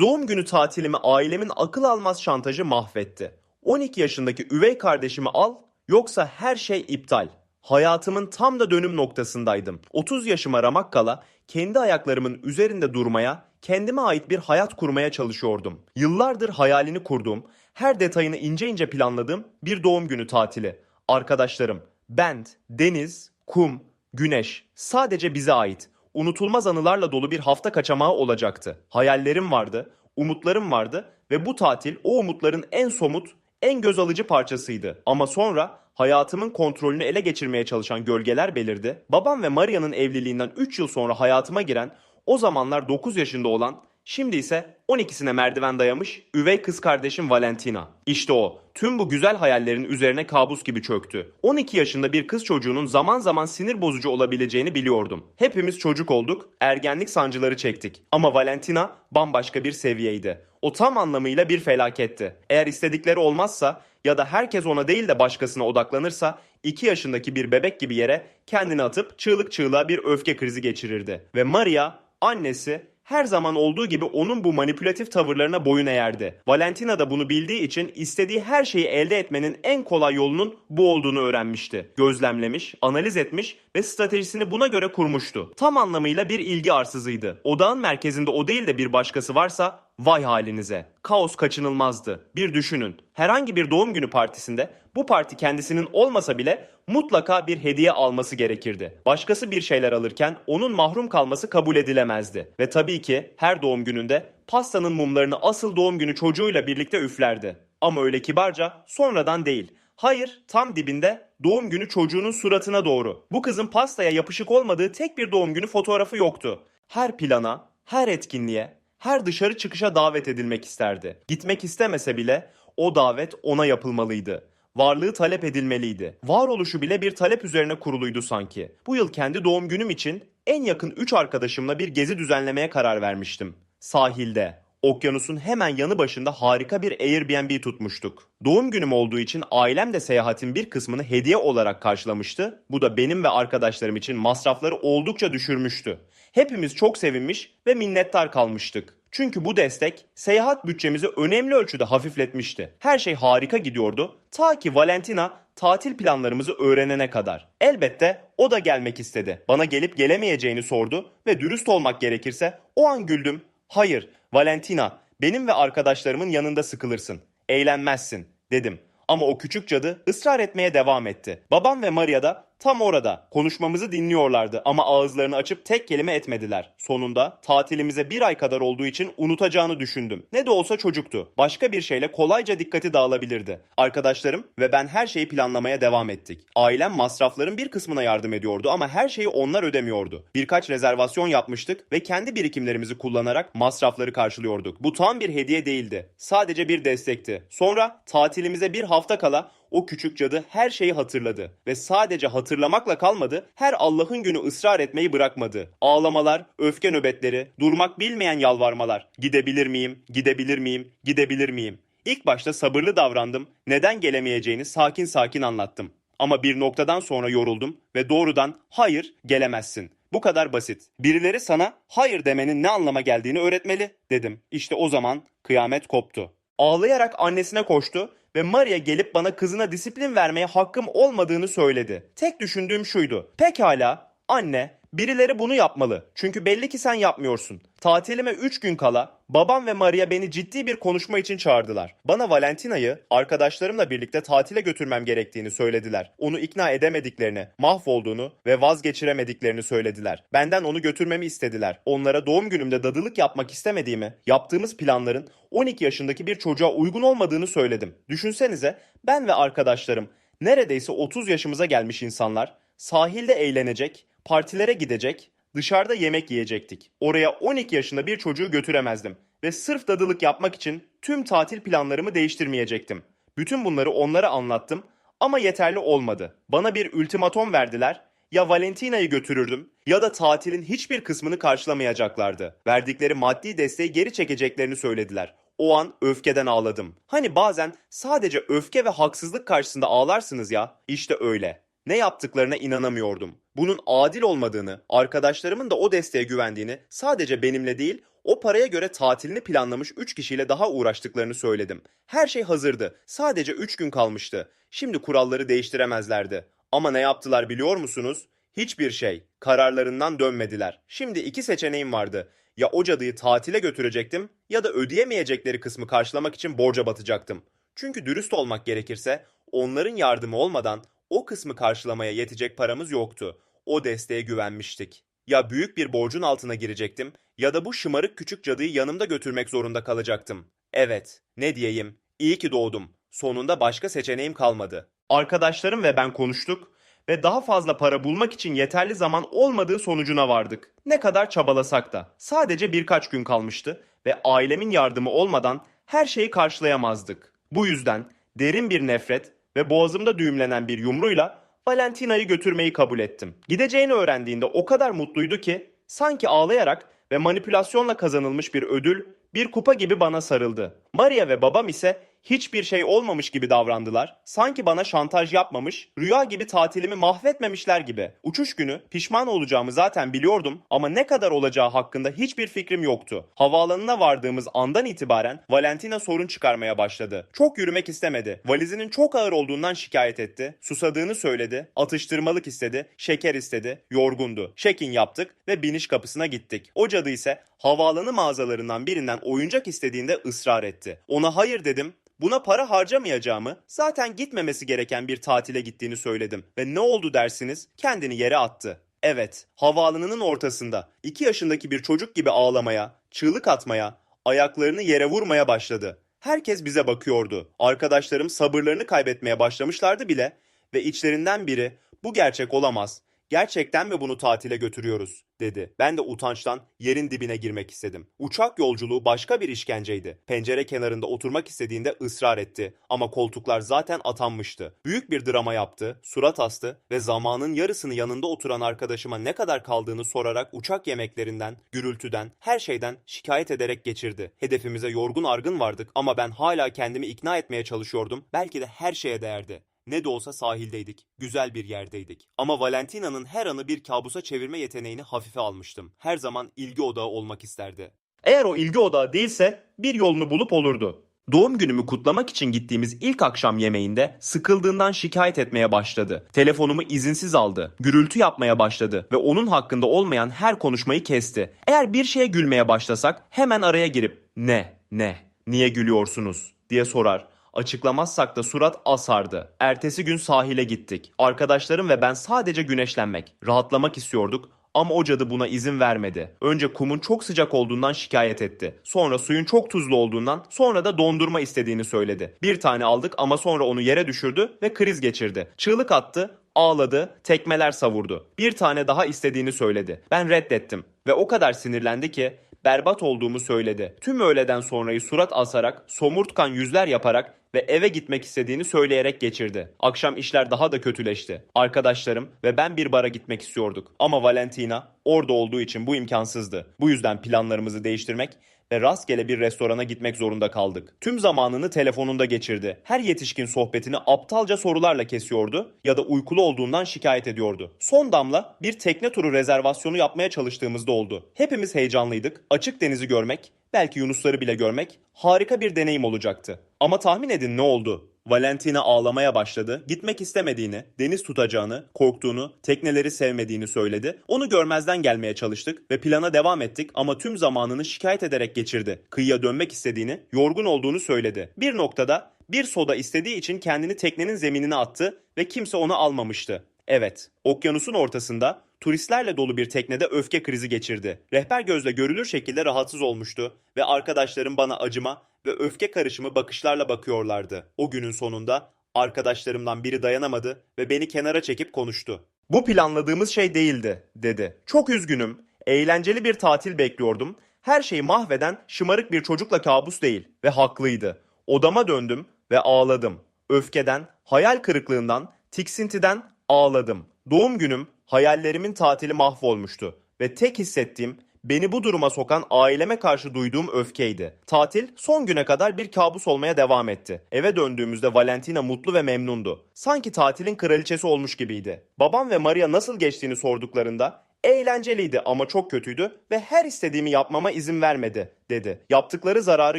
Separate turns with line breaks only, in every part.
Doğum günü tatilimi ailemin akıl almaz şantajı mahvetti. 12 yaşındaki üvey kardeşimi al yoksa her şey iptal. Hayatımın tam da dönüm noktasındaydım. 30 yaşıma ramak kala kendi ayaklarımın üzerinde durmaya, kendime ait bir hayat kurmaya çalışıyordum. Yıllardır hayalini kurduğum, her detayını ince ince planladığım bir doğum günü tatili. Arkadaşlarım, band, deniz, kum, güneş sadece bize ait. Unutulmaz anılarla dolu bir hafta kaçamağı olacaktı. Hayallerim vardı, umutlarım vardı ve bu tatil o umutların en somut, en göz alıcı parçasıydı. Ama sonra hayatımın kontrolünü ele geçirmeye çalışan gölgeler belirdi. Babam ve Maria'nın evliliğinden 3 yıl sonra hayatıma giren, o zamanlar 9 yaşında olan, şimdi ise 12'sine merdiven dayamış üvey kız kardeşim Valentina. İşte o. Tüm bu güzel hayallerin üzerine kabus gibi çöktü. 12 yaşında bir kız çocuğunun zaman zaman sinir bozucu olabileceğini biliyordum. Hepimiz çocuk olduk, ergenlik sancıları çektik. Ama Valentina bambaşka bir seviyeydi. O tam anlamıyla bir felaketti. Eğer istedikleri olmazsa ya da herkes ona değil de başkasına odaklanırsa 2 yaşındaki bir bebek gibi yere kendini atıp çığlık çığlığa bir öfke krizi geçirirdi. Ve Maria, annesi her zaman olduğu gibi onun bu manipülatif tavırlarına boyun eğerdi. Valentina da bunu bildiği için istediği her şeyi elde etmenin en kolay yolunun bu olduğunu öğrenmişti. Gözlemlemiş, analiz etmiş ve stratejisini buna göre kurmuştu. Tam anlamıyla bir ilgi arsızıydı. Odağın merkezinde o değil de bir başkası varsa vay halinize. Kaos kaçınılmazdı. Bir düşünün. Herhangi bir doğum günü partisinde bu parti kendisinin olmasa bile mutlaka bir hediye alması gerekirdi. Başkası bir şeyler alırken onun mahrum kalması kabul edilemezdi. Ve tabii ki her doğum gününde pastanın mumlarını asıl doğum günü çocuğuyla birlikte üflerdi. Ama öyle kibarca sonradan değil. Hayır, tam dibinde doğum günü çocuğunun suratına doğru. Bu kızın pastaya yapışık olmadığı tek bir doğum günü fotoğrafı yoktu. Her plana, her etkinliğe, her dışarı çıkışa davet edilmek isterdi. Gitmek istemese bile o davet ona yapılmalıydı. Varlığı talep edilmeliydi. Varoluşu bile bir talep üzerine kuruluydu sanki. Bu yıl kendi doğum günüm için en yakın 3 arkadaşımla bir gezi düzenlemeye karar vermiştim. Sahilde, okyanusun hemen yanı başında harika bir Airbnb tutmuştuk. Doğum günüm olduğu için ailem de seyahatin bir kısmını hediye olarak karşılamıştı. Bu da benim ve arkadaşlarım için masrafları oldukça düşürmüştü. Hepimiz çok sevinmiş ve minnettar kalmıştık. Çünkü bu destek seyahat bütçemizi önemli ölçüde hafifletmişti. Her şey harika gidiyordu ta ki Valentina tatil planlarımızı öğrenene kadar. Elbette o da gelmek istedi. Bana gelip gelemeyeceğini sordu ve dürüst olmak gerekirse o an güldüm. Hayır, Valentina, benim ve arkadaşlarımın yanında sıkılırsın. Eğlenmezsin, dedim. Ama o küçük cadı ısrar etmeye devam etti. Babam ve Maria da tam orada konuşmamızı dinliyorlardı ama ağızlarını açıp tek kelime etmediler. Sonunda tatilimize bir ay kadar olduğu için unutacağını düşündüm. Ne de olsa çocuktu. Başka bir şeyle kolayca dikkati dağılabilirdi. Arkadaşlarım ve ben her şeyi planlamaya devam ettik. Ailem masrafların bir kısmına yardım ediyordu ama her şeyi onlar ödemiyordu. Birkaç rezervasyon yapmıştık ve kendi birikimlerimizi kullanarak masrafları karşılıyorduk. Bu tam bir hediye değildi. Sadece bir destekti. Sonra tatilimize bir hafta kala o küçük cadı her şeyi hatırladı ve sadece hatırlamakla kalmadı, her Allah'ın günü ısrar etmeyi bırakmadı. Ağlamalar, öfke nöbetleri, durmak bilmeyen yalvarmalar. Gidebilir miyim? Gidebilir miyim? Gidebilir miyim? İlk başta sabırlı davrandım, neden gelemeyeceğini sakin sakin anlattım. Ama bir noktadan sonra yoruldum ve doğrudan hayır gelemezsin. Bu kadar basit. Birileri sana hayır demenin ne anlama geldiğini öğretmeli dedim. İşte o zaman kıyamet koptu. Ağlayarak annesine koştu ve Maria gelip bana kızına disiplin vermeye hakkım olmadığını söyledi. Tek düşündüğüm şuydu. Pekala anne birileri bunu yapmalı. Çünkü belli ki sen yapmıyorsun. Tatilime 3 gün kala babam ve Maria beni ciddi bir konuşma için çağırdılar. Bana Valentina'yı arkadaşlarımla birlikte tatile götürmem gerektiğini söylediler. Onu ikna edemediklerini, mahvolduğunu ve vazgeçiremediklerini söylediler. Benden onu götürmemi istediler. Onlara doğum günümde dadılık yapmak istemediğimi, yaptığımız planların 12 yaşındaki bir çocuğa uygun olmadığını söyledim. Düşünsenize ben ve arkadaşlarım neredeyse 30 yaşımıza gelmiş insanlar sahilde eğlenecek, partilere gidecek, dışarıda yemek yiyecektik. Oraya 12 yaşında bir çocuğu götüremezdim ve sırf dadılık yapmak için tüm tatil planlarımı değiştirmeyecektim. Bütün bunları onlara anlattım ama yeterli olmadı. Bana bir ultimatom verdiler. Ya Valentina'yı götürürdüm ya da tatilin hiçbir kısmını karşılamayacaklardı. Verdikleri maddi desteği geri çekeceklerini söylediler. O an öfkeden ağladım. Hani bazen sadece öfke ve haksızlık karşısında ağlarsınız ya. İşte öyle. Ne yaptıklarına inanamıyordum. Bunun adil olmadığını, arkadaşlarımın da o desteğe güvendiğini sadece benimle değil, O paraya göre tatilini planlamış 3 kişiyle daha uğraştıklarını söyledim. Her şey hazırdı. Sadece 3 gün kalmıştı. Şimdi kuralları değiştiremezlerdi. Ama ne yaptılar biliyor musunuz? Hiçbir şey. Kararlarından dönmediler. Şimdi iki seçeneğim vardı. Ya o cadıyı tatile götürecektim ya da ödeyemeyecekleri kısmı karşılamak için borca batacaktım. Çünkü dürüst olmak gerekirse onların yardımı olmadan o kısmı karşılamaya yetecek paramız yoktu. O desteğe güvenmiştik. Ya büyük bir borcun altına girecektim ya da bu şımarık küçük cadıyı yanımda götürmek zorunda kalacaktım. Evet, ne diyeyim? İyi ki doğdum. Sonunda başka seçeneğim kalmadı. Arkadaşlarım ve ben konuştuk ve daha fazla para bulmak için yeterli zaman olmadığı sonucuna vardık. Ne kadar çabalasak da. Sadece birkaç gün kalmıştı ve ailemin yardımı olmadan her şeyi karşılayamazdık. Bu yüzden derin bir nefret ve boğazımda düğümlenen bir yumruyla Valentina'yı götürmeyi kabul ettim. Gideceğini öğrendiğinde o kadar mutluydu ki sanki ağlayarak ve manipülasyonla kazanılmış bir ödül, bir kupa gibi bana sarıldı. Maria ve babam ise hiçbir şey olmamış gibi davrandılar. Sanki bana şantaj yapmamış, rüya gibi tatilimi mahvetmemişler gibi. Uçuş günü pişman olacağımı zaten biliyordum ama ne kadar olacağı hakkında hiçbir fikrim yoktu. Havaalanına vardığımız andan itibaren Valentina sorun çıkarmaya başladı. Çok yürümek istemedi. Valizinin çok ağır olduğundan şikayet etti. Susadığını söyledi. Atıştırmalık istedi. Şeker istedi. Yorgundu. Check-in yaptık ve biniş kapısına gittik. O cadı ise havaalanı mağazalarından birinden oyuncak istediğinde ısrar etti. Ona hayır dedim. Buna para harcamayacağımı, zaten gitmemesi gereken bir tatile gittiğini söyledim. Ve ne oldu dersiniz? Kendini yere attı. Evet, havaalanının ortasında 2 yaşındaki bir çocuk gibi ağlamaya, çığlık atmaya, ayaklarını yere vurmaya başladı. Herkes bize bakıyordu. Arkadaşlarım sabırlarını kaybetmeye başlamışlardı bile ve içlerinden biri bu gerçek olamaz. Gerçekten mi bunu tatile götürüyoruz? dedi. Ben de utançtan yerin dibine girmek istedim. Uçak yolculuğu başka bir işkenceydi. Pencere kenarında oturmak istediğinde ısrar etti. Ama koltuklar zaten atanmıştı. Büyük bir drama yaptı, surat astı ve zamanın yarısını yanında oturan arkadaşıma ne kadar kaldığını sorarak uçak yemeklerinden, gürültüden, her şeyden şikayet ederek geçirdi. Hedefimize yorgun argın vardık ama ben hala kendimi ikna etmeye çalışıyordum. Belki de her şeye değerdi. Ne de olsa sahildeydik. Güzel bir yerdeydik. Ama Valentina'nın her anı bir kabusa çevirme yeteneğini hafife almıştım. Her zaman ilgi odağı olmak isterdi. Eğer o ilgi odağı değilse bir yolunu bulup olurdu. Doğum günümü kutlamak için gittiğimiz ilk akşam yemeğinde sıkıldığından şikayet etmeye başladı. Telefonumu izinsiz aldı. Gürültü yapmaya başladı ve onun hakkında olmayan her konuşmayı kesti. Eğer bir şeye gülmeye başlasak hemen araya girip ne ne niye gülüyorsunuz diye sorar. Açıklamazsak da surat asardı. Ertesi gün sahile gittik. Arkadaşlarım ve ben sadece güneşlenmek, rahatlamak istiyorduk ama o cadı buna izin vermedi. Önce kumun çok sıcak olduğundan şikayet etti. Sonra suyun çok tuzlu olduğundan, sonra da dondurma istediğini söyledi. Bir tane aldık ama sonra onu yere düşürdü ve kriz geçirdi. Çığlık attı, ağladı, tekmeler savurdu. Bir tane daha istediğini söyledi. Ben reddettim ve o kadar sinirlendi ki berbat olduğumu söyledi. Tüm öğleden sonrayı surat asarak, somurtkan yüzler yaparak ve eve gitmek istediğini söyleyerek geçirdi. Akşam işler daha da kötüleşti. Arkadaşlarım ve ben bir bara gitmek istiyorduk. Ama Valentina orada olduğu için bu imkansızdı. Bu yüzden planlarımızı değiştirmek ve rastgele bir restorana gitmek zorunda kaldık. Tüm zamanını telefonunda geçirdi. Her yetişkin sohbetini aptalca sorularla kesiyordu ya da uykulu olduğundan şikayet ediyordu. Son damla bir tekne turu rezervasyonu yapmaya çalıştığımızda oldu. Hepimiz heyecanlıydık. Açık denizi görmek, belki yunusları bile görmek harika bir deneyim olacaktı. Ama tahmin edin ne oldu? Valentina ağlamaya başladı. Gitmek istemediğini, deniz tutacağını, korktuğunu, tekneleri sevmediğini söyledi. Onu görmezden gelmeye çalıştık ve plana devam ettik ama tüm zamanını şikayet ederek geçirdi. Kıyıya dönmek istediğini, yorgun olduğunu söyledi. Bir noktada bir soda istediği için kendini teknenin zeminine attı ve kimse onu almamıştı. Evet, okyanusun ortasında turistlerle dolu bir teknede öfke krizi geçirdi. Rehber gözle görülür şekilde rahatsız olmuştu ve arkadaşlarım bana acıma ve öfke karışımı bakışlarla bakıyorlardı. O günün sonunda arkadaşlarımdan biri dayanamadı ve beni kenara çekip konuştu. Bu planladığımız şey değildi, dedi. Çok üzgünüm. Eğlenceli bir tatil bekliyordum. Her şeyi mahveden şımarık bir çocukla kabus değil ve haklıydı. Odama döndüm ve ağladım. Öfkeden, hayal kırıklığından, tiksintiden ağladım. Doğum günüm, hayallerimin tatili mahvolmuştu ve tek hissettiğim beni bu duruma sokan aileme karşı duyduğum öfkeydi. Tatil son güne kadar bir kabus olmaya devam etti. Eve döndüğümüzde Valentina mutlu ve memnundu. Sanki tatilin kraliçesi olmuş gibiydi. Babam ve Maria nasıl geçtiğini sorduklarında Eğlenceliydi ama çok kötüydü ve her istediğimi yapmama izin vermedi, dedi. Yaptıkları zararı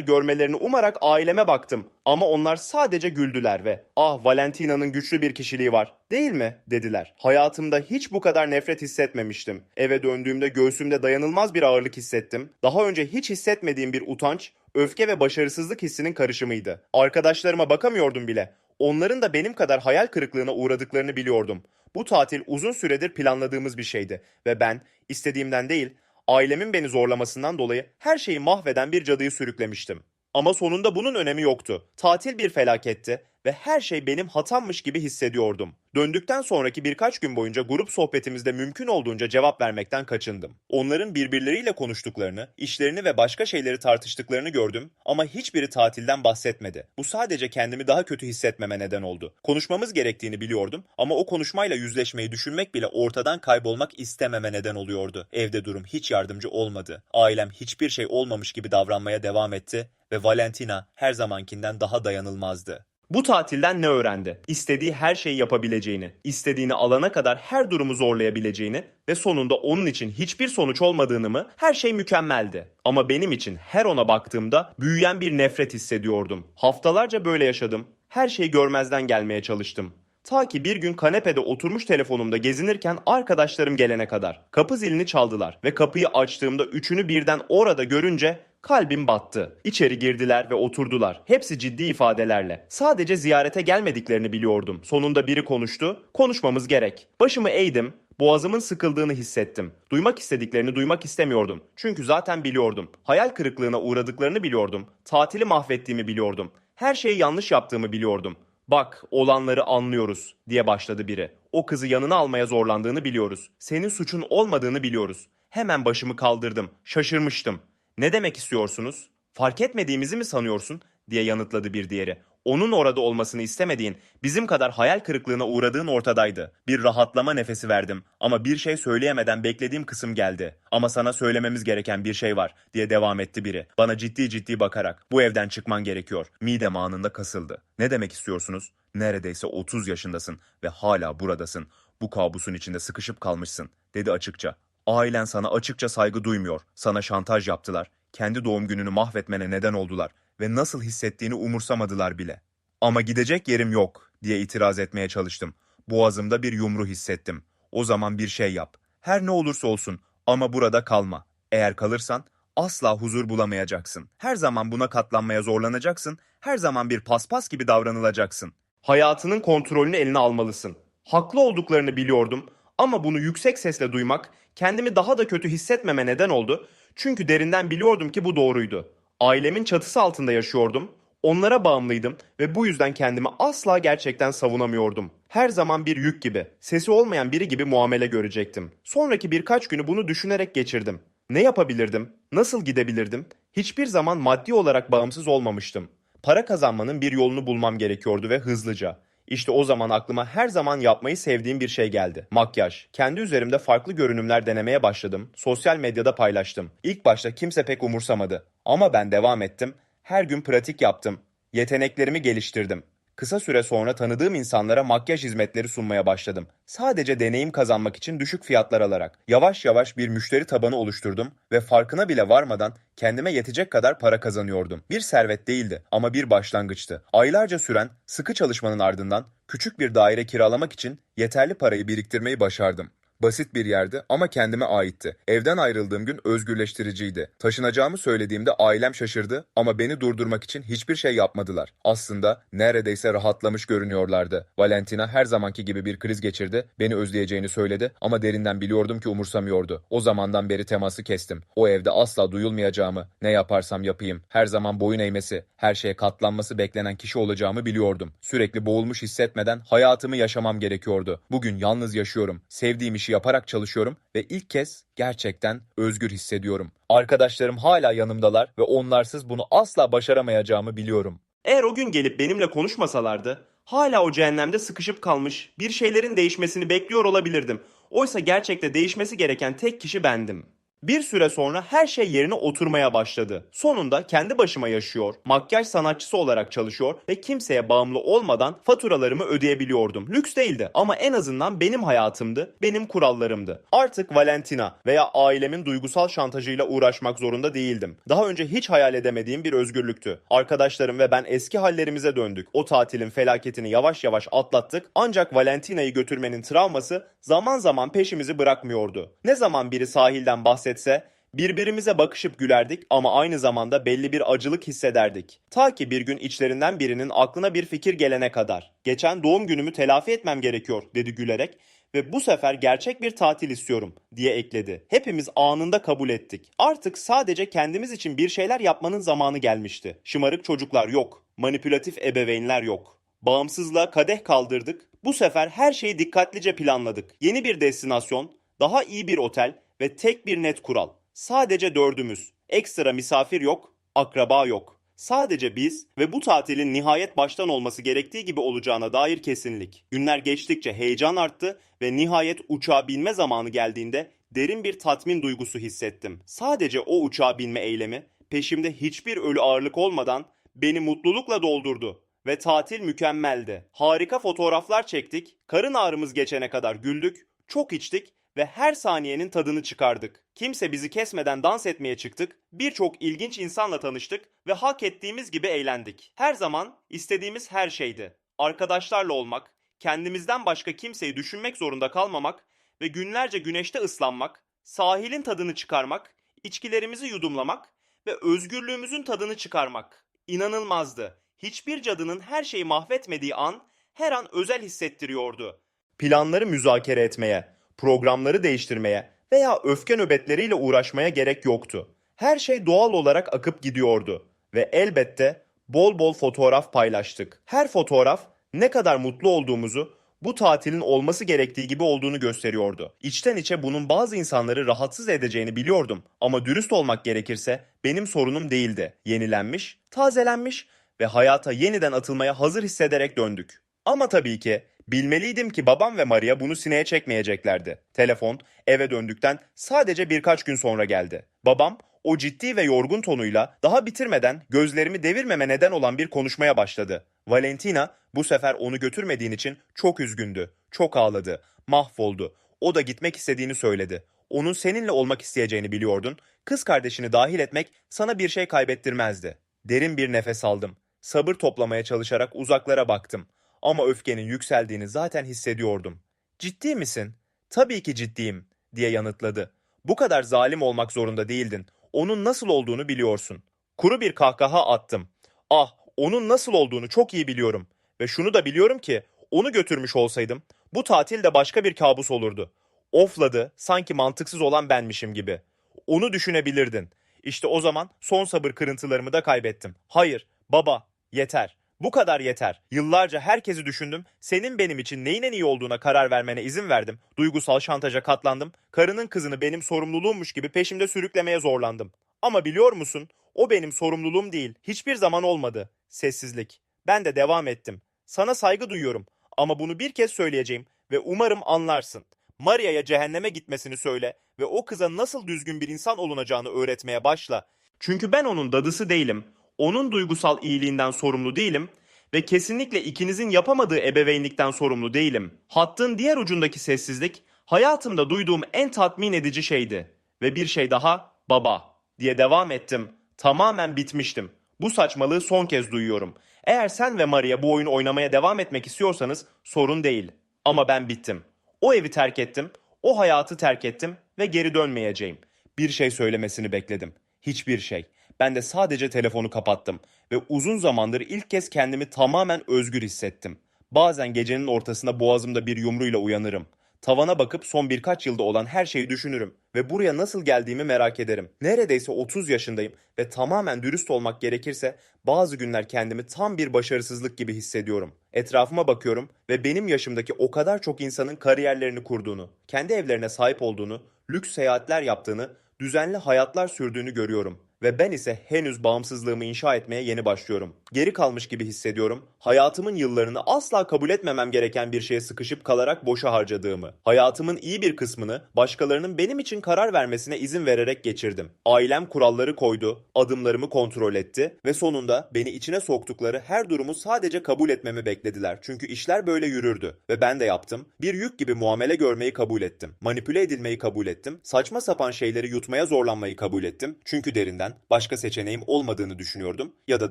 görmelerini umarak aileme baktım ama onlar sadece güldüler ve ah Valentina'nın güçlü bir kişiliği var, değil mi? dediler. Hayatımda hiç bu kadar nefret hissetmemiştim. Eve döndüğümde göğsümde dayanılmaz bir ağırlık hissettim. Daha önce hiç hissetmediğim bir utanç, öfke ve başarısızlık hissinin karışımıydı. Arkadaşlarıma bakamıyordum bile. Onların da benim kadar hayal kırıklığına uğradıklarını biliyordum. Bu tatil uzun süredir planladığımız bir şeydi ve ben istediğimden değil, ailemin beni zorlamasından dolayı her şeyi mahveden bir cadıyı sürüklemiştim. Ama sonunda bunun önemi yoktu. Tatil bir felaketti ve her şey benim hatammış gibi hissediyordum. Döndükten sonraki birkaç gün boyunca grup sohbetimizde mümkün olduğunca cevap vermekten kaçındım. Onların birbirleriyle konuştuklarını, işlerini ve başka şeyleri tartıştıklarını gördüm ama hiçbiri tatilden bahsetmedi. Bu sadece kendimi daha kötü hissetmeme neden oldu. Konuşmamız gerektiğini biliyordum ama o konuşmayla yüzleşmeyi düşünmek bile ortadan kaybolmak istememe neden oluyordu. Evde durum hiç yardımcı olmadı. Ailem hiçbir şey olmamış gibi davranmaya devam etti ve Valentina her zamankinden daha dayanılmazdı. Bu tatilden ne öğrendi? İstediği her şeyi yapabileceğini, istediğini alana kadar her durumu zorlayabileceğini ve sonunda onun için hiçbir sonuç olmadığını mı? Her şey mükemmeldi. Ama benim için her ona baktığımda büyüyen bir nefret hissediyordum. Haftalarca böyle yaşadım. Her şeyi görmezden gelmeye çalıştım. Ta ki bir gün kanepede oturmuş telefonumda gezinirken arkadaşlarım gelene kadar. Kapı zilini çaldılar ve kapıyı açtığımda üçünü birden orada görünce kalbim battı. İçeri girdiler ve oturdular. Hepsi ciddi ifadelerle. Sadece ziyarete gelmediklerini biliyordum. Sonunda biri konuştu. Konuşmamız gerek. Başımı eğdim. Boğazımın sıkıldığını hissettim. Duymak istediklerini duymak istemiyordum. Çünkü zaten biliyordum. Hayal kırıklığına uğradıklarını biliyordum. Tatili mahvettiğimi biliyordum. Her şeyi yanlış yaptığımı biliyordum. Bak olanları anlıyoruz diye başladı biri. O kızı yanına almaya zorlandığını biliyoruz. Senin suçun olmadığını biliyoruz. Hemen başımı kaldırdım. Şaşırmıştım. Ne demek istiyorsunuz? Fark etmediğimizi mi sanıyorsun? diye yanıtladı bir diğeri. Onun orada olmasını istemediğin, bizim kadar hayal kırıklığına uğradığın ortadaydı. Bir rahatlama nefesi verdim ama bir şey söyleyemeden beklediğim kısım geldi. Ama sana söylememiz gereken bir şey var diye devam etti biri. Bana ciddi ciddi bakarak bu evden çıkman gerekiyor. Midem anında kasıldı. Ne demek istiyorsunuz? Neredeyse 30 yaşındasın ve hala buradasın. Bu kabusun içinde sıkışıp kalmışsın dedi açıkça. Ailen sana açıkça saygı duymuyor. Sana şantaj yaptılar. Kendi doğum gününü mahvetmene neden oldular ve nasıl hissettiğini umursamadılar bile. Ama gidecek yerim yok diye itiraz etmeye çalıştım. Boğazımda bir yumru hissettim. O zaman bir şey yap. Her ne olursa olsun ama burada kalma. Eğer kalırsan asla huzur bulamayacaksın. Her zaman buna katlanmaya zorlanacaksın. Her zaman bir paspas gibi davranılacaksın. Hayatının kontrolünü eline almalısın. Haklı olduklarını biliyordum ama bunu yüksek sesle duymak kendimi daha da kötü hissetmeme neden oldu. Çünkü derinden biliyordum ki bu doğruydu. Ailemin çatısı altında yaşıyordum. Onlara bağımlıydım ve bu yüzden kendimi asla gerçekten savunamıyordum. Her zaman bir yük gibi, sesi olmayan biri gibi muamele görecektim. Sonraki birkaç günü bunu düşünerek geçirdim. Ne yapabilirdim? Nasıl gidebilirdim? Hiçbir zaman maddi olarak bağımsız olmamıştım. Para kazanmanın bir yolunu bulmam gerekiyordu ve hızlıca. İşte o zaman aklıma her zaman yapmayı sevdiğim bir şey geldi. Makyaj. Kendi üzerimde farklı görünümler denemeye başladım. Sosyal medyada paylaştım. İlk başta kimse pek umursamadı. Ama ben devam ettim. Her gün pratik yaptım. Yeteneklerimi geliştirdim. Kısa süre sonra tanıdığım insanlara makyaj hizmetleri sunmaya başladım. Sadece deneyim kazanmak için düşük fiyatlar alarak. Yavaş yavaş bir müşteri tabanı oluşturdum ve farkına bile varmadan kendime yetecek kadar para kazanıyordum. Bir servet değildi ama bir başlangıçtı. Aylarca süren sıkı çalışmanın ardından küçük bir daire kiralamak için yeterli parayı biriktirmeyi başardım. Basit bir yerdi ama kendime aitti. Evden ayrıldığım gün özgürleştiriciydi. Taşınacağımı söylediğimde ailem şaşırdı ama beni durdurmak için hiçbir şey yapmadılar. Aslında neredeyse rahatlamış görünüyorlardı. Valentina her zamanki gibi bir kriz geçirdi. Beni özleyeceğini söyledi ama derinden biliyordum ki umursamıyordu. O zamandan beri teması kestim. O evde asla duyulmayacağımı, ne yaparsam yapayım, her zaman boyun eğmesi, her şeye katlanması beklenen kişi olacağımı biliyordum. Sürekli boğulmuş hissetmeden hayatımı yaşamam gerekiyordu. Bugün yalnız yaşıyorum. Sevdiğim işi yaparak çalışıyorum ve ilk kez gerçekten özgür hissediyorum. Arkadaşlarım hala yanımdalar ve onlarsız bunu asla başaramayacağımı biliyorum. Eğer o gün gelip benimle konuşmasalardı, hala o cehennemde sıkışıp kalmış, bir şeylerin değişmesini bekliyor olabilirdim. Oysa gerçekte değişmesi gereken tek kişi bendim. Bir süre sonra her şey yerine oturmaya başladı. Sonunda kendi başıma yaşıyor, makyaj sanatçısı olarak çalışıyor ve kimseye bağımlı olmadan faturalarımı ödeyebiliyordum. Lüks değildi ama en azından benim hayatımdı, benim kurallarımdı. Artık Valentina veya ailemin duygusal şantajıyla uğraşmak zorunda değildim. Daha önce hiç hayal edemediğim bir özgürlüktü. Arkadaşlarım ve ben eski hallerimize döndük. O tatilin felaketini yavaş yavaş atlattık ancak Valentina'yı götürmenin travması zaman zaman peşimizi bırakmıyordu. Ne zaman biri sahilden bahsetse birbirimize bakışıp gülerdik ama aynı zamanda belli bir acılık hissederdik. Ta ki bir gün içlerinden birinin aklına bir fikir gelene kadar. Geçen doğum günümü telafi etmem gerekiyor dedi gülerek ve bu sefer gerçek bir tatil istiyorum diye ekledi. Hepimiz anında kabul ettik. Artık sadece kendimiz için bir şeyler yapmanın zamanı gelmişti. Şımarık çocuklar yok. Manipülatif ebeveynler yok. Bağımsızlığa kadeh kaldırdık. Bu sefer her şeyi dikkatlice planladık. Yeni bir destinasyon, daha iyi bir otel ve tek bir net kural. Sadece dördümüz. Ekstra misafir yok, akraba yok. Sadece biz ve bu tatilin nihayet baştan olması gerektiği gibi olacağına dair kesinlik. Günler geçtikçe heyecan arttı ve nihayet uçağa binme zamanı geldiğinde derin bir tatmin duygusu hissettim. Sadece o uçağa binme eylemi peşimde hiçbir ölü ağırlık olmadan beni mutlulukla doldurdu ve tatil mükemmeldi. Harika fotoğraflar çektik, karın ağrımız geçene kadar güldük, çok içtik ve her saniyenin tadını çıkardık. Kimse bizi kesmeden dans etmeye çıktık, birçok ilginç insanla tanıştık ve hak ettiğimiz gibi eğlendik. Her zaman istediğimiz her şeydi. Arkadaşlarla olmak, kendimizden başka kimseyi düşünmek zorunda kalmamak ve günlerce güneşte ıslanmak, sahilin tadını çıkarmak, içkilerimizi yudumlamak ve özgürlüğümüzün tadını çıkarmak. İnanılmazdı. Hiçbir cadının her şeyi mahvetmediği an her an özel hissettiriyordu. Planları müzakere etmeye, programları değiştirmeye veya öfke nöbetleriyle uğraşmaya gerek yoktu. Her şey doğal olarak akıp gidiyordu ve elbette bol bol fotoğraf paylaştık. Her fotoğraf ne kadar mutlu olduğumuzu, bu tatilin olması gerektiği gibi olduğunu gösteriyordu. İçten içe bunun bazı insanları rahatsız edeceğini biliyordum ama dürüst olmak gerekirse benim sorunum değildi. Yenilenmiş, tazelenmiş ve hayata yeniden atılmaya hazır hissederek döndük. Ama tabii ki bilmeliydim ki babam ve Maria bunu sineye çekmeyeceklerdi. Telefon eve döndükten sadece birkaç gün sonra geldi. Babam o ciddi ve yorgun tonuyla daha bitirmeden gözlerimi devirmeme neden olan bir konuşmaya başladı. Valentina bu sefer onu götürmediğin için çok üzgündü. Çok ağladı. Mahvoldu. O da gitmek istediğini söyledi. Onun seninle olmak isteyeceğini biliyordun. Kız kardeşini dahil etmek sana bir şey kaybettirmezdi. Derin bir nefes aldım. Sabır toplamaya çalışarak uzaklara baktım. Ama öfkenin yükseldiğini zaten hissediyordum. Ciddi misin? Tabii ki ciddiyim, diye yanıtladı. Bu kadar zalim olmak zorunda değildin. Onun nasıl olduğunu biliyorsun. Kuru bir kahkaha attım. Ah, onun nasıl olduğunu çok iyi biliyorum. Ve şunu da biliyorum ki, onu götürmüş olsaydım, bu tatil de başka bir kabus olurdu. Ofladı, sanki mantıksız olan benmişim gibi. Onu düşünebilirdin. İşte o zaman son sabır kırıntılarımı da kaybettim. Hayır, baba, yeter. Bu kadar yeter. Yıllarca herkesi düşündüm. Senin benim için neyin en iyi olduğuna karar vermene izin verdim. Duygusal şantaja katlandım. Karının kızını benim sorumluluğummuş gibi peşimde sürüklemeye zorlandım. Ama biliyor musun? O benim sorumluluğum değil. Hiçbir zaman olmadı. Sessizlik. Ben de devam ettim. Sana saygı duyuyorum. Ama bunu bir kez söyleyeceğim ve umarım anlarsın. Maria'ya cehenneme gitmesini söyle ve o kıza nasıl düzgün bir insan olunacağını öğretmeye başla. Çünkü ben onun dadısı değilim. Onun duygusal iyiliğinden sorumlu değilim ve kesinlikle ikinizin yapamadığı ebeveynlikten sorumlu değilim. Hattın diğer ucundaki sessizlik hayatımda duyduğum en tatmin edici şeydi. Ve bir şey daha, baba diye devam ettim. Tamamen bitmiştim. Bu saçmalığı son kez duyuyorum. Eğer sen ve Maria bu oyunu oynamaya devam etmek istiyorsanız sorun değil. Ama ben bittim. O evi terk ettim, o hayatı terk ettim ve geri dönmeyeceğim. Bir şey söylemesini bekledim. Hiçbir şey. Ben de sadece telefonu kapattım ve uzun zamandır ilk kez kendimi tamamen özgür hissettim. Bazen gecenin ortasında boğazımda bir yumruyla uyanırım. Tavana bakıp son birkaç yılda olan her şeyi düşünürüm ve buraya nasıl geldiğimi merak ederim. Neredeyse 30 yaşındayım ve tamamen dürüst olmak gerekirse bazı günler kendimi tam bir başarısızlık gibi hissediyorum. Etrafıma bakıyorum ve benim yaşımdaki o kadar çok insanın kariyerlerini kurduğunu, kendi evlerine sahip olduğunu, lüks seyahatler yaptığını, düzenli hayatlar sürdüğünü görüyorum. Ve ben ise henüz bağımsızlığımı inşa etmeye yeni başlıyorum. Geri kalmış gibi hissediyorum. Hayatımın yıllarını asla kabul etmemem gereken bir şeye sıkışıp kalarak boşa harcadığımı. Hayatımın iyi bir kısmını başkalarının benim için karar vermesine izin vererek geçirdim. Ailem kuralları koydu, adımlarımı kontrol etti ve sonunda beni içine soktukları her durumu sadece kabul etmemi beklediler. Çünkü işler böyle yürürdü ve ben de yaptım. Bir yük gibi muamele görmeyi kabul ettim. Manipüle edilmeyi kabul ettim. Saçma sapan şeyleri yutmaya zorlanmayı kabul ettim. Çünkü derinden başka seçeneğim olmadığını düşünüyordum ya da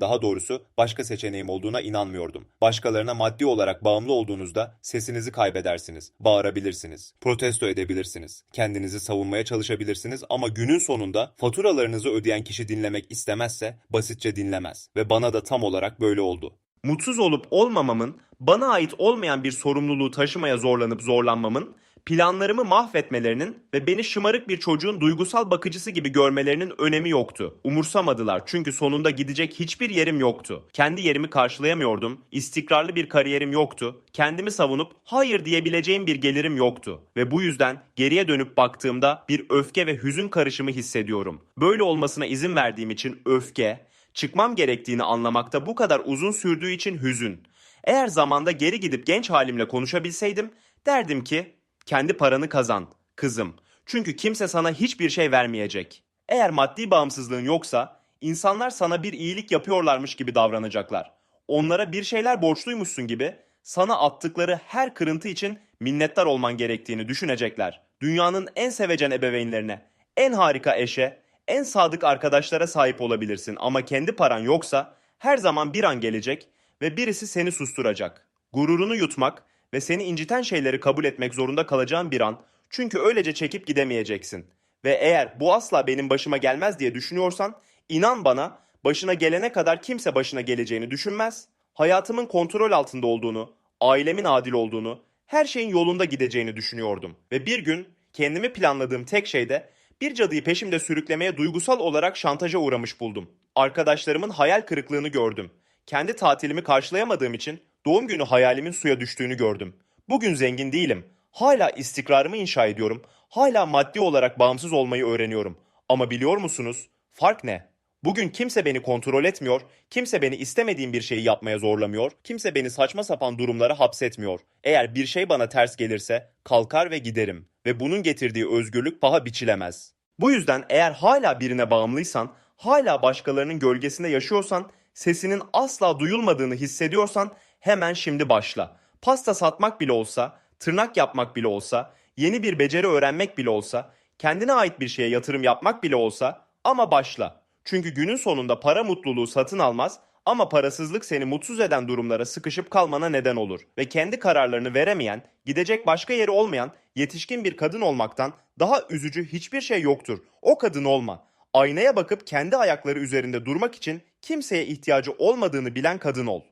daha doğrusu başka seçeneğim olduğuna inanmıyordum. Başkalarına maddi olarak bağımlı olduğunuzda sesinizi kaybedersiniz, bağırabilirsiniz, protesto edebilirsiniz, kendinizi savunmaya çalışabilirsiniz ama günün sonunda faturalarınızı ödeyen kişi dinlemek istemezse basitçe dinlemez ve bana da tam olarak böyle oldu. Mutsuz olup olmamamın, bana ait olmayan bir sorumluluğu taşımaya zorlanıp zorlanmamın, planlarımı mahvetmelerinin ve beni şımarık bir çocuğun duygusal bakıcısı gibi görmelerinin önemi yoktu. Umursamadılar çünkü sonunda gidecek hiçbir yerim yoktu. Kendi yerimi karşılayamıyordum, istikrarlı bir kariyerim yoktu, kendimi savunup hayır diyebileceğim bir gelirim yoktu. Ve bu yüzden geriye dönüp baktığımda bir öfke ve hüzün karışımı hissediyorum. Böyle olmasına izin verdiğim için öfke, çıkmam gerektiğini anlamakta bu kadar uzun sürdüğü için hüzün. Eğer zamanda geri gidip genç halimle konuşabilseydim derdim ki kendi paranı kazan kızım. Çünkü kimse sana hiçbir şey vermeyecek. Eğer maddi bağımsızlığın yoksa insanlar sana bir iyilik yapıyorlarmış gibi davranacaklar. Onlara bir şeyler borçluymuşsun gibi sana attıkları her kırıntı için minnettar olman gerektiğini düşünecekler. Dünyanın en sevecen ebeveynlerine, en harika eşe, en sadık arkadaşlara sahip olabilirsin ama kendi paran yoksa her zaman bir an gelecek ve birisi seni susturacak. Gururunu yutmak ve seni inciten şeyleri kabul etmek zorunda kalacağın bir an çünkü öylece çekip gidemeyeceksin. Ve eğer bu asla benim başıma gelmez diye düşünüyorsan inan bana başına gelene kadar kimse başına geleceğini düşünmez. Hayatımın kontrol altında olduğunu, ailemin adil olduğunu, her şeyin yolunda gideceğini düşünüyordum. Ve bir gün kendimi planladığım tek şey de bir cadıyı peşimde sürüklemeye duygusal olarak şantaja uğramış buldum. Arkadaşlarımın hayal kırıklığını gördüm. Kendi tatilimi karşılayamadığım için doğum günü hayalimin suya düştüğünü gördüm. Bugün zengin değilim. Hala istikrarımı inşa ediyorum. Hala maddi olarak bağımsız olmayı öğreniyorum. Ama biliyor musunuz? Fark ne? Bugün kimse beni kontrol etmiyor, kimse beni istemediğim bir şeyi yapmaya zorlamıyor, kimse beni saçma sapan durumlara hapsetmiyor. Eğer bir şey bana ters gelirse kalkar ve giderim ve bunun getirdiği özgürlük paha biçilemez. Bu yüzden eğer hala birine bağımlıysan, hala başkalarının gölgesinde yaşıyorsan, sesinin asla duyulmadığını hissediyorsan hemen şimdi başla. Pasta satmak bile olsa, tırnak yapmak bile olsa, yeni bir beceri öğrenmek bile olsa, kendine ait bir şeye yatırım yapmak bile olsa ama başla. Çünkü günün sonunda para mutluluğu satın almaz ama parasızlık seni mutsuz eden durumlara sıkışıp kalmana neden olur. Ve kendi kararlarını veremeyen, gidecek başka yeri olmayan yetişkin bir kadın olmaktan daha üzücü hiçbir şey yoktur. O kadın olma. Aynaya bakıp kendi ayakları üzerinde durmak için kimseye ihtiyacı olmadığını bilen kadın ol.